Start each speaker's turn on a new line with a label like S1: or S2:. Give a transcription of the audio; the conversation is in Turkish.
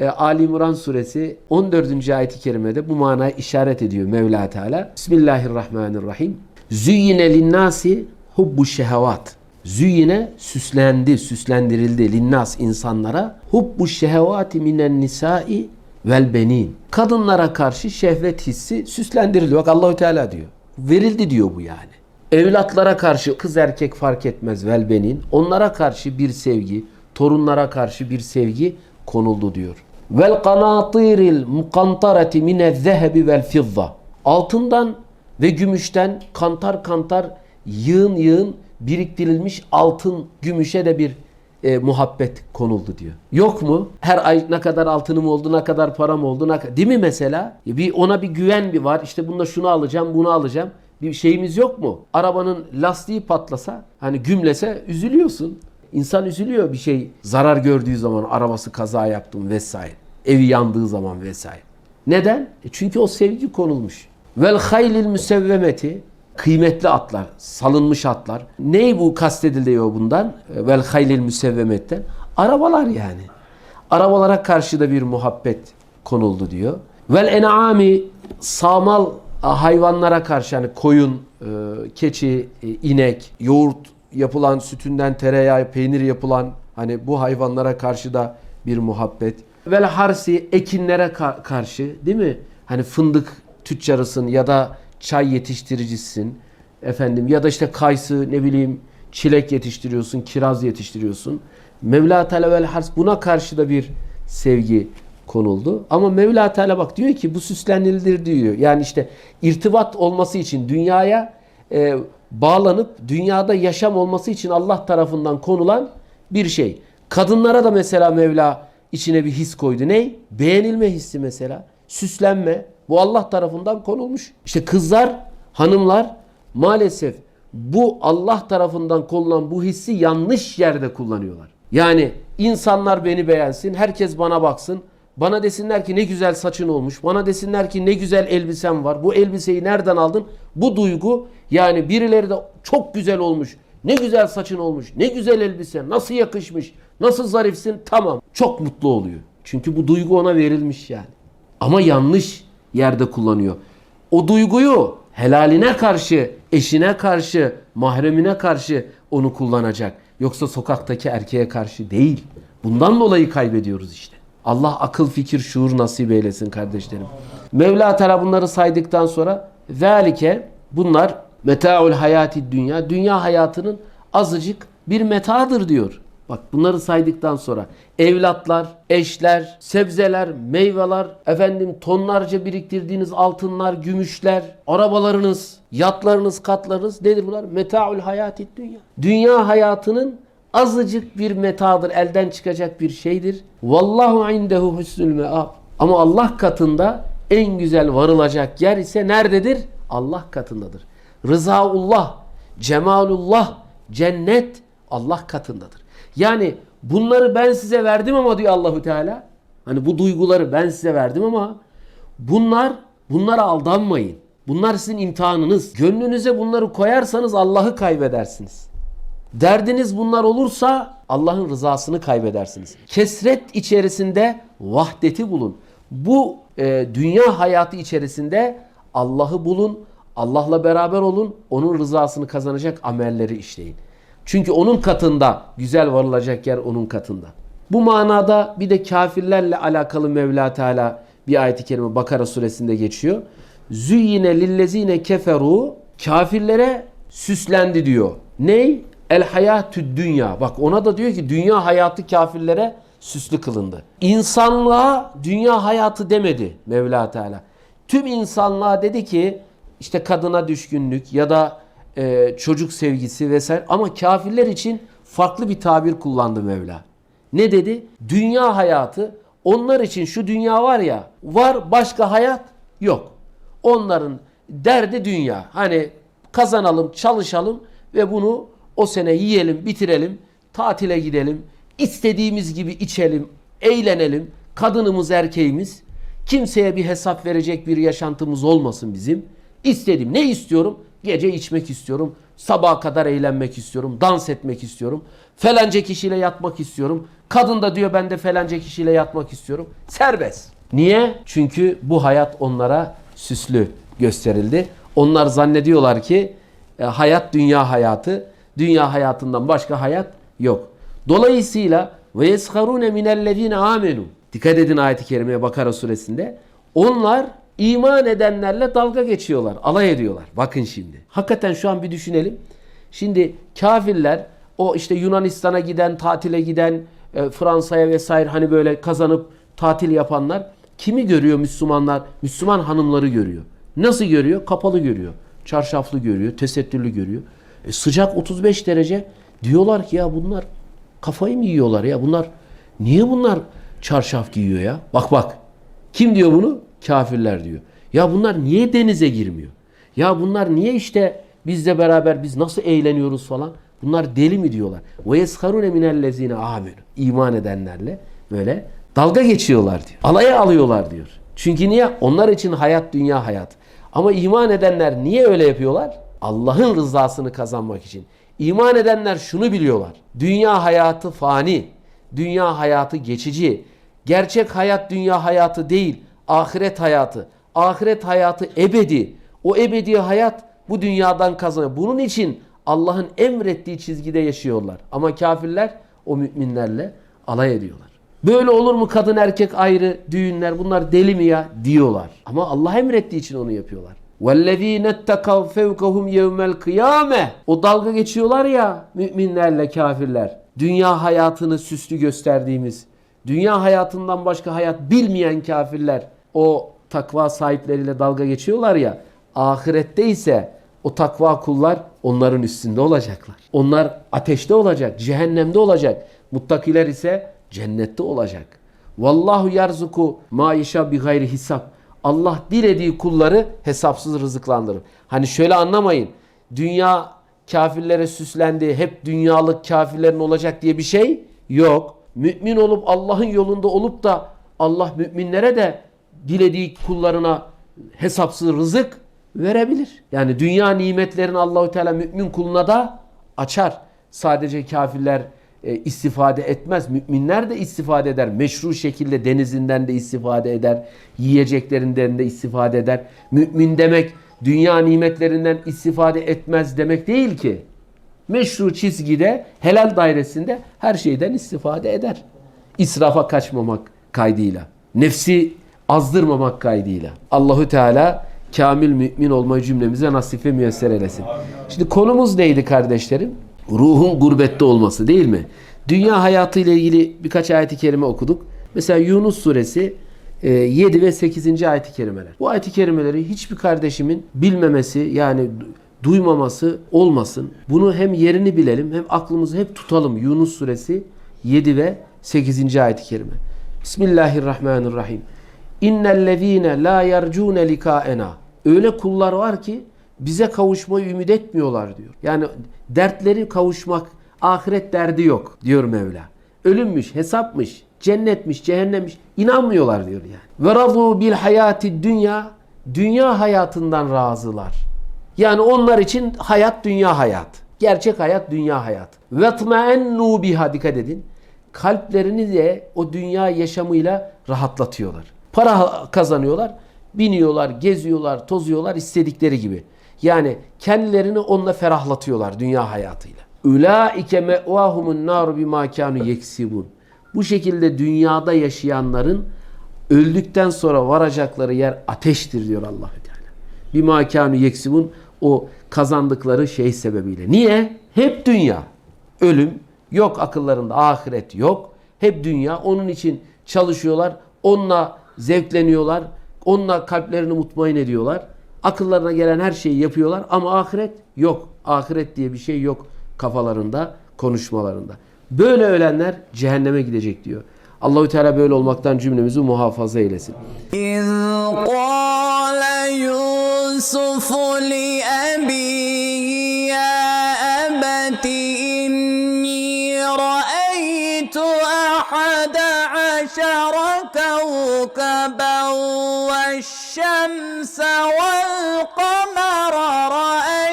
S1: e, Ali İmran suresi 14. ayet-i kerimede bu manaya işaret ediyor Mevla Teala. Bismillahirrahmanirrahim. Züyyine linnâsi hubbu şehevat. Züyyine süslendi, süslendirildi linnas insanlara. Hubbu şehevati minen nisai vel benin. Kadınlara karşı şehvet hissi süslendirildi. Bak Allahü Teala diyor. Verildi diyor bu yani. Evlatlara karşı kız erkek fark etmez vel benin. Onlara karşı bir sevgi, torunlara karşı bir sevgi konuldu diyor. Vel kanatiril mukantarati mine zehebi vel fidda. Altından ve gümüşten kantar kantar yığın yığın biriktirilmiş altın gümüşe de bir e, muhabbet konuldu diyor. Yok mu? Her ay ne kadar altınım oldu, ne kadar param oldu, ne ka- değil mi mesela? E, Bir ona bir güven bir var. İşte bunda şunu alacağım, bunu alacağım. Bir şeyimiz yok mu? Arabanın lastiği patlasa, hani gümlese üzülüyorsun. İnsan üzülüyor bir şey zarar gördüğü zaman arabası kaza yaptım vesaire. Evi yandığı zaman vesaire. Neden? E çünkü o sevgi konulmuş. Vel haylil müsevvemeti kıymetli atlar, salınmış atlar. Ney bu kastediliyor bundan? E, Vel haylil müsevvemetten. Arabalar yani. Arabalara karşı da bir muhabbet konuldu diyor. Vel en'ami sağmal hayvanlara karşı yani koyun, e, keçi, e, inek, yoğurt yapılan sütünden tereyağı, peynir yapılan hani bu hayvanlara karşı da bir muhabbet. Vel harsi ekinlere ka- karşı değil mi? Hani fındık tüccarısın ya da çay yetiştiricisin. Efendim ya da işte kayısı ne bileyim çilek yetiştiriyorsun, kiraz yetiştiriyorsun. Mevla Teala vel hars buna karşı da bir sevgi konuldu. Ama Mevla Teala bak diyor ki bu süslenilir diyor. Yani işte irtibat olması için dünyaya e, bağlanıp dünyada yaşam olması için Allah tarafından konulan bir şey. Kadınlara da mesela Mevla içine bir his koydu. Ne? Beğenilme hissi mesela. Süslenme. Bu Allah tarafından konulmuş. İşte kızlar, hanımlar maalesef bu Allah tarafından konulan bu hissi yanlış yerde kullanıyorlar. Yani insanlar beni beğensin, herkes bana baksın. Bana desinler ki ne güzel saçın olmuş. Bana desinler ki ne güzel elbisen var. Bu elbiseyi nereden aldın? Bu duygu yani birileri de çok güzel olmuş. Ne güzel saçın olmuş. Ne güzel elbisen. Nasıl yakışmış. Nasıl zarifsin. Tamam. Çok mutlu oluyor. Çünkü bu duygu ona verilmiş yani. Ama yanlış yerde kullanıyor. O duyguyu helaline karşı, eşine karşı, mahremine karşı onu kullanacak. Yoksa sokaktaki erkeğe karşı değil. Bundan dolayı kaybediyoruz işte. Allah akıl, fikir, şuur nasip eylesin kardeşlerim. Mevla Teala bunları saydıktan sonra zalike bunlar metaul hayati dünya. Dünya hayatının azıcık bir metadır diyor. Bak bunları saydıktan sonra evlatlar, eşler, sebzeler, meyveler, efendim tonlarca biriktirdiğiniz altınlar, gümüşler, arabalarınız, yatlarınız, katlarınız nedir bunlar? Metaul hayati dünya. Dünya hayatının azıcık bir metadır, elden çıkacak bir şeydir. Vallahu indehu husnul meab. Ama Allah katında en güzel varılacak yer ise nerededir? Allah katındadır. Rızaullah, cemalullah, cennet Allah katındadır. Yani bunları ben size verdim ama diyor Allahu Teala. Hani bu duyguları ben size verdim ama bunlar bunlara aldanmayın. Bunlar sizin imtihanınız. Gönlünüze bunları koyarsanız Allah'ı kaybedersiniz. Derdiniz bunlar olursa Allah'ın rızasını kaybedersiniz. Kesret içerisinde vahdeti bulun. Bu e, dünya hayatı içerisinde Allah'ı bulun, Allah'la beraber olun, onun rızasını kazanacak amelleri işleyin. Çünkü onun katında güzel varılacak yer onun katında. Bu manada bir de kafirlerle alakalı Mevla Teala bir ayet-i kerime Bakara suresinde geçiyor. Züyyine lillezine keferu kafirlere süslendi diyor. Ney? El hayatü dünya. Bak ona da diyor ki dünya hayatı kafirlere süslü kılındı. İnsanlığa dünya hayatı demedi Mevla Teala. Tüm insanlığa dedi ki işte kadına düşkünlük ya da e, çocuk sevgisi vesaire ama kafirler için farklı bir tabir kullandı Mevla. Ne dedi? Dünya hayatı onlar için şu dünya var ya var başka hayat yok. Onların derdi dünya. Hani kazanalım, çalışalım ve bunu o sene yiyelim, bitirelim, tatile gidelim, istediğimiz gibi içelim, eğlenelim, kadınımız, erkeğimiz. Kimseye bir hesap verecek bir yaşantımız olmasın bizim. İstedim. Ne istiyorum? Gece içmek istiyorum. Sabaha kadar eğlenmek istiyorum. Dans etmek istiyorum. Falanca kişiyle yatmak istiyorum. Kadın da diyor ben de falanca kişiyle yatmak istiyorum. Serbest. Niye? Çünkü bu hayat onlara süslü gösterildi. Onlar zannediyorlar ki e, hayat dünya hayatı. Dünya hayatından başka hayat yok. Dolayısıyla ve yesharune minellezine amenu. Dikkat edin ayet-i kerimeye Bakara suresinde. Onlar iman edenlerle dalga geçiyorlar, alay ediyorlar. Bakın şimdi. Hakikaten şu an bir düşünelim. Şimdi kafirler o işte Yunanistan'a giden, tatile giden, e, Fransa'ya vesaire hani böyle kazanıp tatil yapanlar kimi görüyor Müslümanlar? Müslüman hanımları görüyor. Nasıl görüyor? Kapalı görüyor. Çarşaflı görüyor, tesettürlü görüyor. E, sıcak 35 derece. Diyorlar ki ya bunlar kafayı mı yiyorlar ya? Bunlar niye bunlar çarşaf giyiyor ya? Bak bak. Kim diyor bunu? Kafirler diyor. Ya bunlar niye denize girmiyor? Ya bunlar niye işte bizle beraber biz nasıl eğleniyoruz falan? Bunlar deli mi diyorlar? Ve yesharune minellezine amenu. İman edenlerle böyle dalga geçiyorlar diyor. Alaya alıyorlar diyor. Çünkü niye? Onlar için hayat dünya hayat. Ama iman edenler niye öyle yapıyorlar? Allah'ın rızasını kazanmak için. İman edenler şunu biliyorlar. Dünya hayatı fani. Dünya hayatı geçici. Gerçek hayat dünya hayatı değil Ahiret hayatı. Ahiret hayatı ebedi. O ebedi hayat bu dünyadan kazanıyor. Bunun için Allah'ın emrettiği çizgide yaşıyorlar. Ama kafirler o müminlerle alay ediyorlar. Böyle olur mu kadın erkek ayrı düğünler bunlar deli mi ya diyorlar. Ama Allah emrettiği için onu yapıyorlar. وَالَّذ۪ينَ اتَّقَوْا فَوْقَهُمْ يَوْمَ الْقِيَامَةِ O dalga geçiyorlar ya müminlerle kafirler. Dünya hayatını süslü gösterdiğimiz, dünya hayatından başka hayat bilmeyen kafirler o takva sahipleriyle dalga geçiyorlar ya. Ahirette ise o takva kullar onların üstünde olacaklar. Onlar ateşte olacak, cehennemde olacak. Muttakiler ise cennette olacak. Vallahu yarzuku ma yasha bi gayri hisap. Allah dilediği kulları hesapsız rızıklandırır. Hani şöyle anlamayın. Dünya kafirlere süslendi. Hep dünyalık kafirlerin olacak diye bir şey yok. Mümin olup Allah'ın yolunda olup da Allah müminlere de dilediği kullarına hesapsız rızık verebilir. Yani dünya nimetlerini Allahü Teala mümin kuluna da açar. Sadece kafirler e, istifade etmez. Müminler de istifade eder. Meşru şekilde denizinden de istifade eder. Yiyeceklerinden de istifade eder. Mümin demek dünya nimetlerinden istifade etmez demek değil ki. Meşru çizgide, helal dairesinde her şeyden istifade eder. İsrafa kaçmamak kaydıyla. Nefsi azdırmamak kaydıyla. Allahü Teala kamil mümin olma cümlemize nasip ve müyesser eylesin. Şimdi konumuz neydi kardeşlerim? Ruhun gurbette olması değil mi? Dünya hayatı ile ilgili birkaç ayet-i kerime okuduk. Mesela Yunus suresi e, 7 ve 8. ayet-i kerimeler. Bu ayet-i kerimeleri hiçbir kardeşimin bilmemesi yani du- duymaması olmasın. Bunu hem yerini bilelim hem aklımızı hep tutalım. Yunus suresi 7 ve 8. ayet-i kerime. Bismillahirrahmanirrahim. İnnellezîne la yercûne likâena. Öyle kullar var ki bize kavuşmayı ümit etmiyorlar diyor. Yani dertleri kavuşmak, ahiret derdi yok diyor Mevla. Ölümmüş, hesapmış, cennetmiş, cehennemmiş inanmıyorlar diyor yani. Ve radu bil hayati dünya dünya hayatından razılar. Yani onlar için hayat dünya hayat. Gerçek hayat dünya hayat. Ve tmeennu biha dikkat edin. Kalplerini de o dünya yaşamıyla rahatlatıyorlar. Para kazanıyorlar, biniyorlar, geziyorlar, tozuyorlar istedikleri gibi. Yani kendilerini onunla ferahlatıyorlar dünya hayatıyla. Ulaike mevahumun nar bima kanu yeksibun. Bu şekilde dünyada yaşayanların öldükten sonra varacakları yer ateştir diyor Allahü Teala. Bima kanu yeksibun o kazandıkları şey sebebiyle. Niye? Hep dünya. Ölüm yok akıllarında ahiret yok. Hep dünya. Onun için çalışıyorlar. Onunla zevkleniyorlar. Onunla kalplerini mutmain ediyorlar. Akıllarına gelen her şeyi yapıyorlar ama ahiret yok. Ahiret diye bir şey yok kafalarında, konuşmalarında. Böyle ölenler cehenneme gidecek diyor. Allahü Teala böyle olmaktan cümlemizi muhafaza eylesin.
S2: إذ قال يوسف لأبيه أحد عشر كوكبا والشمس والقمر رأيت